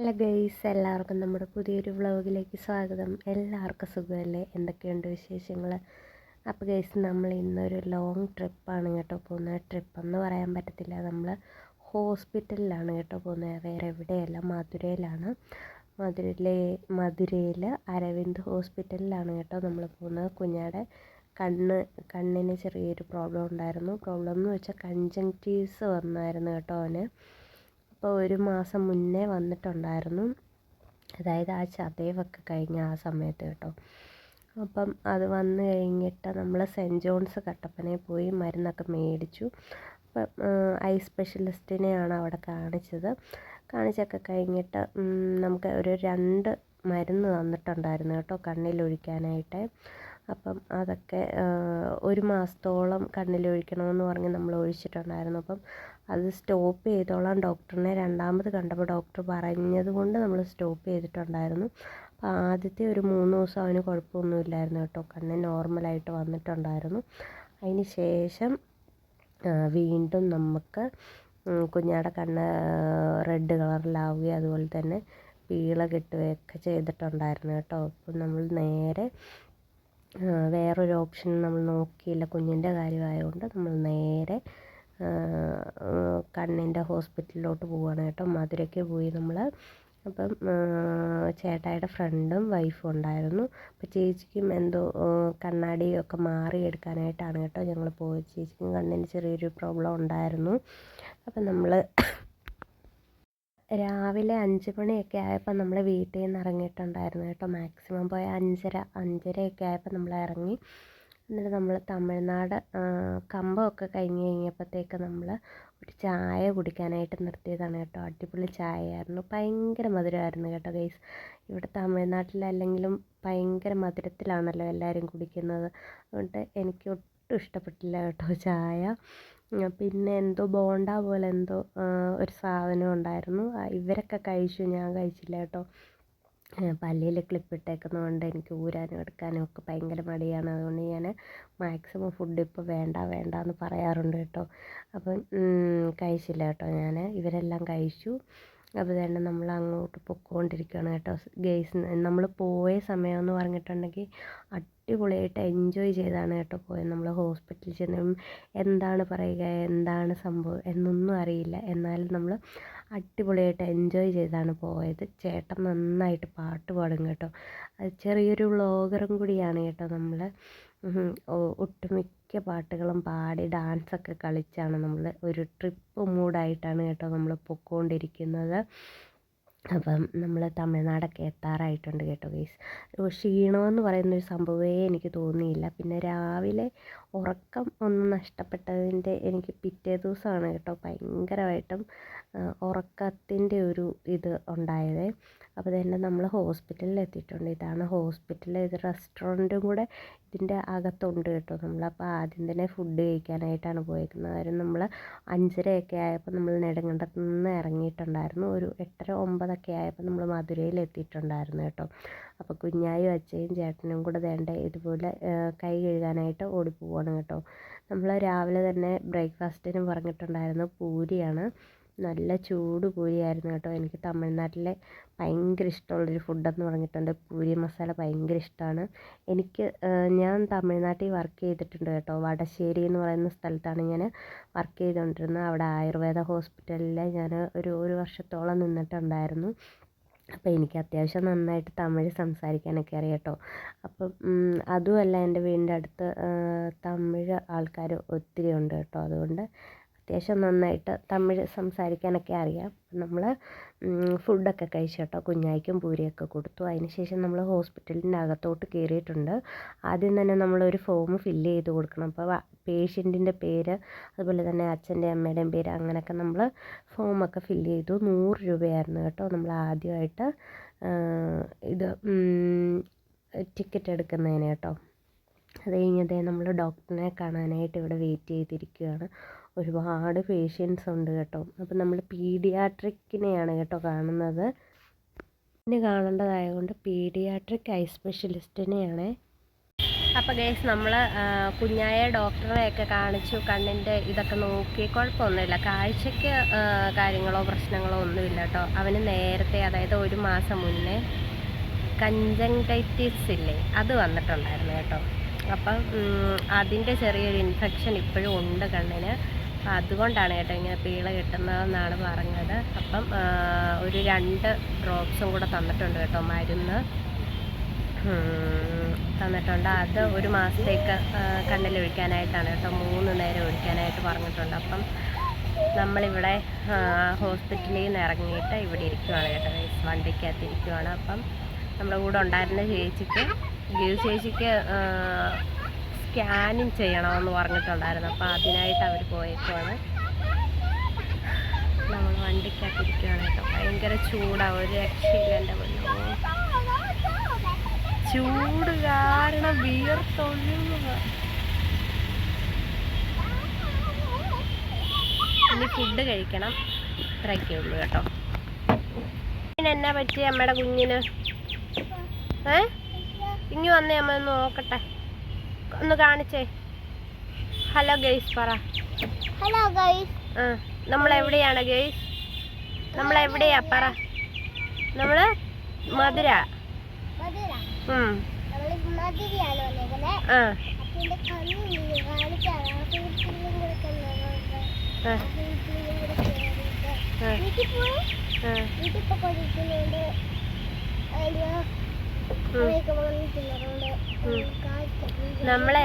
Hello guys എല്ലാവർക്കും നമ്മുടെ പുതിയൊരു വ്ലോഗിലേക്ക് സ്വാഗതം. എല്ലാവർക്കും സുഖമല്ലേ? എന്തൊക്കെയുണ്ട് വിശേഷങ്ങൾ അപ്പോൾ ഗൈസ് നമ്മൾ ഇന്നൊരു ലോങ് ട്രിപ്പാണ് കേട്ടോ പോകുന്നത്. ട്രിപ്പെന്ന് പറയാൻ പറ്റത്തില്ല. നമ്മൾ ഹോസ്പിറ്റലിലാണ് കേട്ടോ പോകുന്നത്. വേറെ എവിടെയല്ല മധുരയിലാണ്. മധുരയിലെ മധുരയിൽ അരവിന്ദ് ഹോസ്പിറ്റലിലാണ് കേട്ടോ നമ്മൾ പോകുന്നത്. കുഞ്ഞാടെ കണ്ണ് കണ്ണിന് ചെറിയൊരു പ്രോബ്ലം ഉണ്ടായിരുന്നു. പ്രോബ്ലം എന്ന് വെച്ചാൽ കൺജങ്റ്റീവ്സ് വന്നായിരുന്നു കേട്ടോ അവന്. അപ്പോൾ ഒരു മാസം മുന്നേ വന്നിട്ടുണ്ടായിരുന്നു. അതായത് ആ ചതയൊക്കെ കഴിഞ്ഞ ആ സമയത്ത് കേട്ടോ. അപ്പം അത് വന്നു കഴിഞ്ഞിട്ട് നമ്മൾ സെന്റ് ജോൺസ് കട്ടപ്പനയിൽ പോയി മരുന്നൊക്കെ മേടിച്ചു. അപ്പം ഐ സ്പെഷ്യലിസ്റ്റിനെയാണ് അവിടെ കാണിച്ചത്. കാണിച്ചൊക്കെ കഴിഞ്ഞിട്ട് നമുക്ക് ഒരു രണ്ട് മരുന്ന് തന്നിട്ടുണ്ടായിരുന്നു കേട്ടോ കണ്ണിലൊഴിക്കാനായിട്ട്. അപ്പം അതൊക്കെ ഒരു മാസത്തോളം കണ്ണിലൊഴിക്കണമെന്ന് പറഞ്ഞ് നമ്മൾ ഒഴിച്ചിട്ടുണ്ടായിരുന്നു അപ്പം അത് സ്റ്റോപ്പ് ചെയ്തോളാം. ഡോക്ടറിനെ രണ്ടാമത് കണ്ടപ്പോൾ ഡോക്ടർ പറഞ്ഞത് കൊണ്ട് നമ്മൾ സ്റ്റോപ്പ് ചെയ്തിട്ടുണ്ടായിരുന്നു. അപ്പോൾ ആദ്യത്തെ ഒരു മൂന്ന് ദിവസം അവന് കുഴപ്പമൊന്നുമില്ലായിരുന്നു കേട്ടോ. കണ്ണ് നോർമലായിട്ട് വന്നിട്ടുണ്ടായിരുന്നു. അതിന് ശേഷം വീണ്ടും നമുക്ക് കുഞ്ഞാടെ കണ്ണ് റെഡ് കളറിലാവുകയും അതുപോലെ തന്നെ പീള കിട്ടുകയൊക്കെ ചെയ്തിട്ടുണ്ടായിരുന്നു കേട്ടോ. അപ്പം നമ്മൾ നേരെ വേറൊരു ഓപ്ഷൻ നമ്മൾ നോക്കിയില്ല. കുഞ്ഞിന്റെ കാര്യമായതുകൊണ്ട് നമ്മൾ നേരെ കണ്ണിന്റെ ഹോസ്പിറ്റലിലോട്ട് പോവുകയാണ് കേട്ടോ. മധുരയ്ക്ക് പോയി നമ്മൾ അപ്പം ചേട്ടായിയുടെ ഫ്രണ്ടും വൈഫും ഉണ്ടായിരുന്നു. അപ്പോൾ ചേച്ചിക്കും എന്തോ കണ്ണാടിയൊക്കെ മാറി എടുക്കാനായിട്ടാണ് കേട്ടോ ഞങ്ങൾ പോയത്. ചേച്ചിക്കും കണ്ണിന് ചെറിയൊരു പ്രോബ്ലം ഉണ്ടായിരുന്നു. അപ്പം നമ്മൾ രാവിലെ അഞ്ച് മണിയൊക്കെ ആയപ്പോൾ നമ്മൾ വീട്ടിൽ നിന്ന് ഇറങ്ങിയിട്ടുണ്ടായിരുന്നു കേട്ടോ. മാക്സിമം പോയ അഞ്ചര അഞ്ചരയൊക്കെ ആയപ്പോൾ നമ്മൾ ഇറങ്ങി. എന്നിട്ട് നമ്മൾ തമിഴ്നാട് കമ്പമൊക്കെ കഴിഞ്ഞ് കഴിഞ്ഞപ്പോഴത്തേക്ക് നമ്മൾ ഒരു ചായ കുടിക്കാനായിട്ട് നിർത്തിയതാണ് കേട്ടോ. അടിപൊളി ചായയായിരുന്നു. ഭയങ്കര മധുരമായിരുന്നു കേട്ടോ ഗൈസ്. ഇവിടെ തമിഴ്നാട്ടിലല്ലെങ്കിലും ഭയങ്കര മധുരത്തിലാണല്ലോ എല്ലാവരും കുടിക്കുന്നത്. അതുകൊണ്ട് എനിക്ക് ഒട്ടും ഇഷ്ടപ്പെട്ടില്ല കേട്ടോ ചായ. പിന്നെ എന്തോ ബോണ്ട പോലെ എന്തോ ഒരു സാധനം ഉണ്ടായിരുന്നു. ഇവരൊക്കെ കഴിച്ചു. ഞാൻ കഴിച്ചില്ല കേട്ടോ. പല്ലിൽ ക്ലിപ്പ് ഇട്ടേക്കുന്നത് കൊണ്ട് എനിക്ക് ഊരാനും എടുക്കാനും ഒക്കെ ഭയങ്കര മടിയാണ്. അതുകൊണ്ട് ഞാൻ മാക്സിമം ഫുഡ് ഇപ്പോൾ വേണ്ട വേണ്ട എന്ന് പറയാറുണ്ട് കേട്ടോ. അപ്പം കഴിച്ചില്ല കേട്ടോ ഞാൻ ഇവരെല്ലാം കഴിച്ചു. അപ്പോൾ തന്നെ നമ്മൾ അങ്ങോട്ട് പൊയ്ക്കൊണ്ടിരിക്കുകയാണ് കേട്ടോ. ഗെയ്സ് നമ്മൾ പോയ സമയമെന്ന് പറഞ്ഞിട്ടുണ്ടെങ്കിൽ അടിപൊളിയായിട്ട് എൻജോയ് ചെയ്താണ് കേട്ടോ പോയത്. നമ്മൾ ഹോസ്പിറ്റലിൽ ചെന്നും എന്താണ് പറയുക എന്താണ് സംഭവം എന്നൊന്നും അറിയില്ല. എന്നാലും നമ്മൾ അടിപൊളിയായിട്ട് എൻജോയ് ചെയ്താണ് പോയത്. ചേട്ടൻ നന്നായിട്ട് പാട്ട് പാടും കേട്ടോ. അത് ചെറിയൊരു വ്ളോഗറും കൂടിയാണ് കേട്ടോ നമ്മൾ ഒട്ടുമിക്ക പാട്ടുകളും പാടി ഡാൻസൊക്കെ കളിച്ചാണ് നമ്മൾ ഒരു ട്രിപ്പ് മൂഡായിട്ടാണ് കേട്ടോ നമ്മൾ പൊയ്ക്കൊണ്ടിരിക്കുന്നത് അപ്പം നമ്മൾ തമിഴ്നാടൊക്കെ എത്താറായിട്ടുണ്ട് കേട്ടോ ഗൈസ് ക്ഷീണമെന്ന് പറയുന്നൊരു സംഭവമേ എനിക്ക് തോന്നിയില്ല. പിന്നെ രാവിലെ ഉറക്കം ഒന്ന് നഷ്ടപ്പെട്ടതിന്റെ എനിക്ക് പിറ്റേ ദിവസമാണ് കേട്ടോ ഭയങ്കരമായിട്ടും ഉറക്കത്തിന്റെ ഒരു ഇത് ഉണ്ടായത്. അപ്പോൾ തന്നെ നമ്മൾ ഹോസ്പിറ്റലിൽ എത്തിയിട്ടുണ്ട്. ഇതാണ് ഹോസ്പിറ്റലിൽ ഇത് റെസ്റ്റോറന്റും കൂടെ ഇതിന്റെ അകത്തുണ്ട് കേട്ടോ നമ്മളപ്പോൾ ആദ്യം തന്നെ ഫുഡ് കഴിക്കാനായിട്ടാണ് പോയിരിക്കുന്നത് കാര്യം നമ്മൾ അഞ്ചരയൊക്കെ ആയപ്പോൾ നമ്മൾ നെടുങ്കണ്ടത്ത് നിന്ന് ഇറങ്ങിയിട്ടുണ്ടായിരുന്നു. ഒരു എട്ടര ഒമ്പതൊക്കെ ആയപ്പോൾ നമ്മൾ മധുരയിൽ എത്തിയിട്ടുണ്ടായിരുന്നു കേട്ടോ. അപ്പോൾ കുഞ്ഞായും അച്ഛയും ചേട്ടനും കൂടെ വേണ്ട ഇതുപോലെ കൈ കഴുകാനായിട്ട് ഓടിപ്പോവാണ് കേട്ടോ. നമ്മൾ രാവിലെ തന്നെ ബ്രേക്ക്ഫാസ്റ്റിന് പറഞ്ഞിട്ടുണ്ടായിരുന്നു പൂരിയാണ്. നല്ല ചൂട് പൂരിയായിരുന്നു കേട്ടോ. എനിക്ക് തമിഴ്നാട്ടിലെ ഭയങ്കര ഇഷ്ടമുള്ളൊരു ഫുഡെന്ന് പറഞ്ഞിട്ടുണ്ട്. പൂരി മസാല ഭയങ്കര ഇഷ്ടമാണ് എനിക്ക് ഞാൻ തമിഴ്നാട്ടിൽ വർക്ക് ചെയ്തിട്ടുണ്ട് കേട്ടോ. വടശ്ശേരി എന്ന് പറയുന്ന സ്ഥലത്താണ് ഞാൻ വർക്ക് ചെയ്തുകൊണ്ടിരുന്നത്. അവിടെ ആയുർവേദ ഹോസ്പിറ്റലിൽ ഞാൻ ഒരു ഒരു വർഷത്തോളം നിന്നിട്ടുണ്ടായിരുന്നു. അപ്പോൾ എനിക്ക് അത്യാവശ്യം നന്നായിട്ട് തമിഴ് സംസാരിക്കാനൊക്കെ അറിയാം കേട്ടോ. അപ്പം അതുമല്ല എന്റെ വീടിന്റെ അടുത്ത് തമിഴ് ആൾക്കാർ ഒത്തിരി ഉണ്ട് കേട്ടോ. അതുകൊണ്ട് അത്യാവശ്യം നന്നായിട്ട് തമിഴ് സംസാരിക്കാനൊക്കെ അറിയാം. നമ്മൾ ഫുഡൊക്കെ കഴിച്ചു കേട്ടോ. കുഞ്ഞായിക്കും പൂരിയൊക്കെ കൊടുത്തു. അതിനുശേഷം നമ്മൾ ഹോസ്പിറ്റലിന്റെ അകത്തോട്ട് കയറിയിട്ടുണ്ട്. ആദ്യം തന്നെ നമ്മളൊരു ഫോം ഫില്ല് ചെയ്ത് കൊടുക്കണം. അപ്പോൾ പേഷ്യന്റിന്റെ പേര് അതുപോലെ തന്നെ അച്ഛന്റെ അമ്മയുടെയും പേര് അങ്ങനെയൊക്കെ നമ്മൾ ഫോമൊക്കെ ഫില്ല് ചെയ്തു. നൂറ് രൂപയായിരുന്നു കേട്ടോ നമ്മൾ ആദ്യമായിട്ട് ഇത് ടിക്കറ്റ് എടുക്കുന്നതിന് കേട്ടോ. അത് കഴിഞ്ഞതേ നമ്മൾ ഡോക്ടറിനെ കാണാനായിട്ട് ഇവിടെ വെയിറ്റ് ചെയ്തിരിക്കുകയാണ്. ഒരുപാട് പേഷ്യൻസ് ഉണ്ട് കേട്ടോ. അപ്പം നമ്മൾ പീഡിയാട്രിക്കിനെയാണ് കേട്ടോ കാണുന്നത്. പിന്നെ കാണേണ്ടതായതുകൊണ്ട് പീഡിയാട്രിക് ഐ സ്പെഷ്യലിസ്റ്റിനെയാണ് അപ്പോൾ ഗൈസ് നമ്മൾ കുഞ്ഞായ ഡോക്ടറെയൊക്കെ കാണിച്ചു കണ്ണിന്റെ ഇതൊക്കെ നോക്കി. കുഴപ്പമൊന്നുമില്ല. കാഴ്ചയ്ക്ക് കാര്യങ്ങളോ പ്രശ്നങ്ങളോ ഒന്നുമില്ല കേട്ടോ. അവന് നേരത്തെ അതായത് ഒരു മാസം മുന്നേ കഞ്ചങ്ടൈറ്റിസ് ഇല്ലേ അത് വന്നിട്ടുണ്ടായിരുന്നു കേട്ടോ. അപ്പം അതിന്റെ ചെറിയൊരു ഇൻഫെക്ഷൻ ഇപ്പോഴും ഉണ്ട് കണ്ണിന്. അപ്പം അതുകൊണ്ടാണ് കേട്ടോ ഇങ്ങനെ പീള കിട്ടുന്നതെന്നാണ് പറഞ്ഞത്. അപ്പം ഒരു രണ്ട് ഡ്രോപ്സും കൂടെ തന്നിട്ടുണ്ട് കേട്ടോ മരുന്ന്. തന്നിട്ടുണ്ട്. അത് ഒരു മാസത്തേക്ക് ഒഴിക്കാനായിട്ടാണ് കേട്ടോ. മൂന്ന് നേരം ഒഴിക്കാനായിട്ട് പറഞ്ഞിട്ടുണ്ട്. അപ്പം നമ്മളിവിടെ ഹോസ്പിറ്റലിൽ നിന്ന് ഇറങ്ങിയിട്ട് ഇവിടെ ഇരിക്കുവാണ് കേട്ടോ. വണ്ടിക്കകത്ത് ഇരിക്കുവാണ്. അപ്പം നമ്മുടെ കൂടെ ഉണ്ടായിരുന്ന ചേച്ചിക്ക് ഗീവ് ചേച്ചിക്ക് സ്കാനിങ് ചെയ്യണമെന്ന് പറഞ്ഞിട്ടുണ്ടായിരുന്നു. അപ്പോൾ അതിനായിട്ട് അവർ പോയേക്കുവാണ്. നമ്മൾ വണ്ടിക്കകത്ത് ഇരിക്കുവാണ് കേട്ടോ. ഭയങ്കര ചൂടാണ് ഒരു രക്ഷയില്ല എന്റെ ചൂട് കാരണം വിയർത്തൊഴുകുക. ഇനി ഫുഡ് കഴിക്കണം. ഇത്രയൊക്കെ ഉള്ളു കേട്ടോ. പിന്നെ എന്നാ പറ്റി അമ്മയുടെ കുഞ്ഞിന്? ഏ? ഇനി വന്നേ അമ്മ ഒന്ന് നോക്കട്ടെ. ഒന്ന് കാണിച്ചേ. ഹലോ ഗൈസ് പറ. Hello guys. ആ നമ്മൾ എവിടെയാണ് ഗൈസ്? നമ്മൾ എവിടെയാ പറ? നമ്മൾ മധുര. മധുര.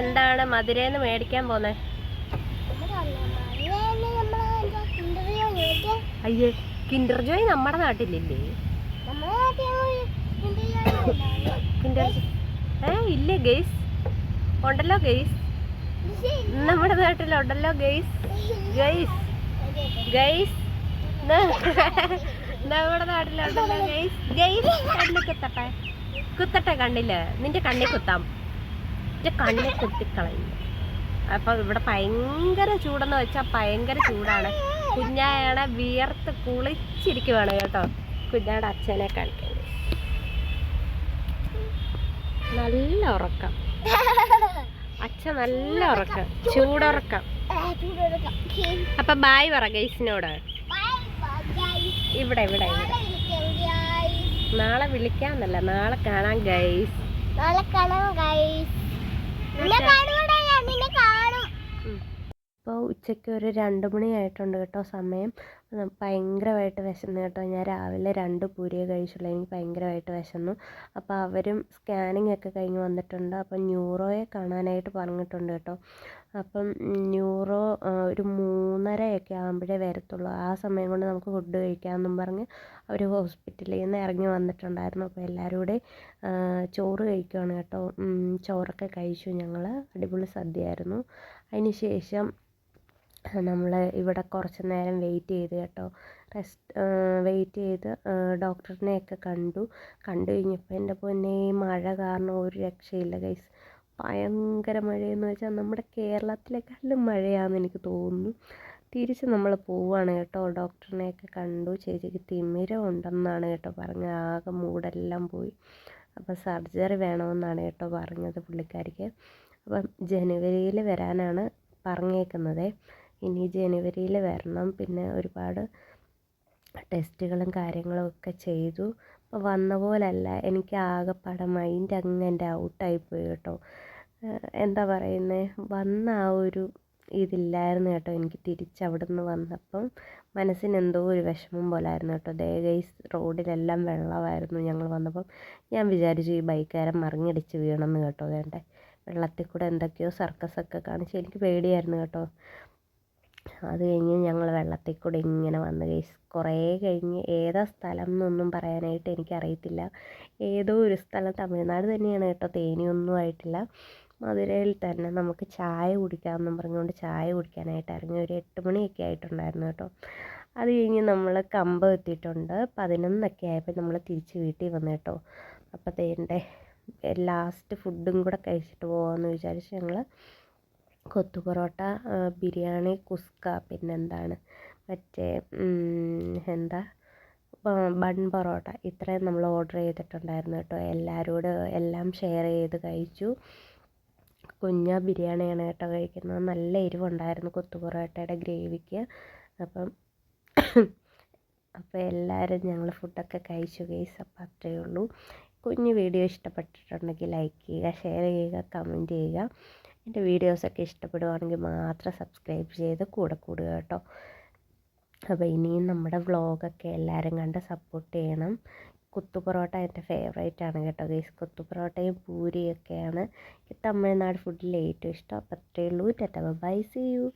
എന്താണ് മധുരേന്ന് മേടിക്കാൻ പോന്നെ? അയ്യേ കിൻഡർ ജോയ് നമ്മുടെ നാട്ടിലില്ലേ? കിൻഡർ ഏ ഇല്ല ഗെയ്സ്? ഉണ്ടല്ലോ ഗെയ്സ്. നമ്മുടെ നാട്ടിലുണ്ടല്ലോ ഗെയ്സ്. ഗെയ്സ്. ഗെയ്സ്. നമ്മുടെ നാട്ടിലുണ്ടല്ലോ ഗെയ്സ്. ഗെയ്സ് കണ്ണിൽ കുത്തട്ടെ. കുത്തട്ടെ കണ്ണിൽ. നിന്റെ കണ്ണിൽ കുത്താം. നിന്റെ കണ്ണിൽ കുത്തിക്കളയും. അപ്പൊ ഇവിടെ ഭയങ്കര ചൂടെന്ന് വെച്ചാൽ ഭയങ്കര ചൂടാണ്. കുഞ്ഞായാണ് വിയർത്ത് കുളിച്ചിരിക്കുവാണ് കേട്ടോ. കുഞ്ഞാടെ അച്ഛനെ കാണിക്കാൻ. നല്ല ഉറക്കം. അച്ഛൻ നല്ല ഉറക്കം. ചൂടുറക്കം. അപ്പൊ ബായ് പറ ഗൈസിനോട്. ഇവിടെ ഇവിടെ നാളെ വിളിക്കാന്നല്ല നാളെ കാണാം ഗൈസ്. നാളെ കാണാം ഗൈസ്. ഇപ്പോൾ ഉച്ചയ്ക്ക് ഒരു രണ്ട് മണിയായിട്ടുണ്ട് കേട്ടോ സമയം. ഭയങ്കരമായിട്ട് വിശന്നു കേട്ടോ. ഞാൻ രാവിലെ രണ്ട് പൂരിയെ കഴിച്ചുള്ളൂ. എനിക്ക് ഭയങ്കരമായിട്ട് വിശന്നു. അപ്പോൾ അവരും സ്കാനിങ് ഒക്കെ കഴിഞ്ഞ് വന്നിട്ടുണ്ട്. അപ്പം ന്യൂറോയെ കാണാനായിട്ട് പറഞ്ഞിട്ടുണ്ട് കേട്ടോ. അപ്പം ന്യൂറോ ഒരു മൂന്നരയൊക്കെ ആകുമ്പോഴേ വരത്തുള്ളൂ. ആ സമയം കൊണ്ട് നമുക്ക് ഫുഡ് കഴിക്കാമെന്നും പറഞ്ഞ് അവർ ഹോസ്പിറ്റലിൽ നിന്ന് ഇറങ്ങി വന്നിട്ടുണ്ടായിരുന്നു. അപ്പോൾ എല്ലാവരും കൂടെ ചോറ് കഴിക്കുകയാണ് കേട്ടോ. ചോറൊക്കെ കഴിച്ചു ഞങ്ങൾ അടിപൊളി സദ്യയായിരുന്നു. അതിന് ശേഷം നമ്മൾ ഇവിടെ കുറച്ച് നേരം വെയിറ്റ് ചെയ്ത് കേട്ടോ. റെസ്റ്റ് വെയിറ്റ് ചെയ്ത് ഡോക്ടറിനെയൊക്കെ കണ്ടു. കണ്ടു കഴിഞ്ഞപ്പോൾ എന്റെ പൊന്നെ മഴ കാരണം ഒരു രക്ഷയില്ല ഗൈസ് ഭയങ്കര മഴയെന്ന് വെച്ചാൽ നമ്മുടെ കേരളത്തിലേക്കാളും മഴയാണെന്ന് എനിക്ക് തോന്നുന്നു. തിരിച്ച് നമ്മൾ പോവുകയാണ് കേട്ടോ. ഡോക്ടറിനെയൊക്കെ കണ്ടു. ചേച്ചിക്ക് തിമിരം ഉണ്ടെന്നാണ് കേട്ടോ പറഞ്ഞത്. ആകെ മൂടെല്ലാം പോയി. അപ്പോൾ സർജറി വേണമെന്നാണ് കേട്ടോ പറഞ്ഞത് പുള്ളിക്കാരിക്ക്. അപ്പം ജനുവരിയിൽ വരാനാണ് പറഞ്ഞേക്കുന്നത്. ഇനി ജനുവരിയിൽ വരണം. പിന്നെ ഒരുപാട് ടെസ്റ്റുകളും കാര്യങ്ങളും ഒക്കെ ചെയ്തു. അപ്പോൾ വന്ന പോലല്ല. എനിക്ക് ആകെപ്പാടെ മൈൻഡ് അങ്ങ് എന്റെ ഔട്ടായിപ്പോയി കേട്ടോ. എന്താ പറയുന്നത് വന്ന ആ ഒരു ഇതില്ലായിരുന്നു കേട്ടോ എനിക്ക് തിരിച്ച് അവിടെ നിന്ന് വന്നപ്പം. മനസ്സിന് എന്തോ ഒരു വിഷമം പോലായിരുന്നു കേട്ടോ. ദേ ഗൈസ് റോഡിലെല്ലാം വെള്ളമായിരുന്നു ഞങ്ങൾ വന്നപ്പം. ഞാൻ വിചാരിച്ചു ഈ ബൈക്കുകാരൻ മറിഞ്ഞടിച്ച് വീണമെന്ന് കേട്ടോ വേണ്ടേ. വെള്ളത്തിൽ കൂടെ എന്തൊക്കെയോ സർക്കസൊക്കെ കാണിച്ച് എനിക്ക് പേടിയായിരുന്നു കേട്ടോ. അത് കഴിഞ്ഞ് ഞങ്ങൾ വെള്ളത്തിൽ കൂടെ ഇങ്ങനെ വന്ന് ഗൈസ് കുറേ കഴിഞ്ഞ് ഏതാ സ്ഥലം എന്നൊന്നും പറയാനായിട്ട് എനിക്കറിയത്തില്ല. ഏതോ ഒരു സ്ഥലം തമിഴ്നാട് തന്നെയാണ് കേട്ടോ തേനിയൊന്നും ആയിട്ടില്ല. മധുരയിൽ തന്നെ നമുക്ക് ചായ കുടിക്കാമെന്നും പറഞ്ഞുകൊണ്ട് ചായ കുടിക്കാനായിട്ട് ഇറങ്ങി ഒരു എട്ട് മണിയൊക്കെ ആയിട്ടുണ്ടായിരുന്നു കേട്ടോ. അത് കഴിഞ്ഞ് നമ്മൾ കമ്പം എത്തിയിട്ടുണ്ട് പതിനൊന്നൊക്കെ ആയപ്പോൾ നമ്മൾ തിരിച്ച് വീട്ടിൽ വന്നു കേട്ടോ. അപ്പോൾ തേന്റെ ലാസ്റ്റ് ഫുഡും കൂടെ കഴിച്ചിട്ട് പോകാമെന്ന് വിചാരിച്ച് ഞങ്ങൾ കൊത്തു പൊറോട്ട ബിരിയാണി കുസ്ക പിന്നെന്താണ്? മറ്റേ എന്താ? ബൺ പൊറോട്ട. ഇത്രയും നമ്മൾ ഓർഡർ ചെയ്തിട്ടുണ്ടായിരുന്നു കേട്ടോ. എല്ലാവരോടും എല്ലാം ഷെയർ ചെയ്ത് കഴിച്ചു. കുഞ്ഞ ബിരിയാണിയാണ് കേട്ടോ കഴിക്കുന്നത്. നല്ല എരിവുണ്ടായിരുന്നു കൊത്തു പൊറോട്ടയുടെ ഗ്രേവിക്ക്. അപ്പം അപ്പോൾ എല്ലാവരും ഞങ്ങൾ ഫുഡൊക്കെ കഴിച്ചു ഗൈസ് അപ്പോൾ അത്രയേ ഉള്ളൂ. കുഞ്ഞു വീഡിയോ ഇഷ്ടപ്പെട്ടിട്ടുണ്ടെങ്കിൽ ലൈക്ക് ചെയ്യുക ഷെയർ ചെയ്യുക കമന്റ് ചെയ്യുക. എന്റെ വീഡിയോസൊക്കെ ഇഷ്ടപ്പെടുവാണെങ്കിൽ മാത്രം സബ്സ്ക്രൈബ് ചെയ്ത് കൂടെ കൂടുക കേട്ടോ. അപ്പോൾ ഇനിയും നമ്മുടെ വ്ളോഗൊക്കെ എല്ലാവരും കണ്ട് സപ്പോർട്ട് ചെയ്യണം. കുത്തു പൊറോട്ട എന്റെ ഫേവറേറ്റ് ആണ് കേട്ടോ ഗൈസ് കുത്തു പൊറോട്ടയും പൂരിയൊക്കെയാണ് തമിഴ്നാട് ഫുഡിൽ ഏറ്റവും ഇഷ്ടം. അപ്പോൾ അത്രയേ ഉള്ളൂ. Tata by C U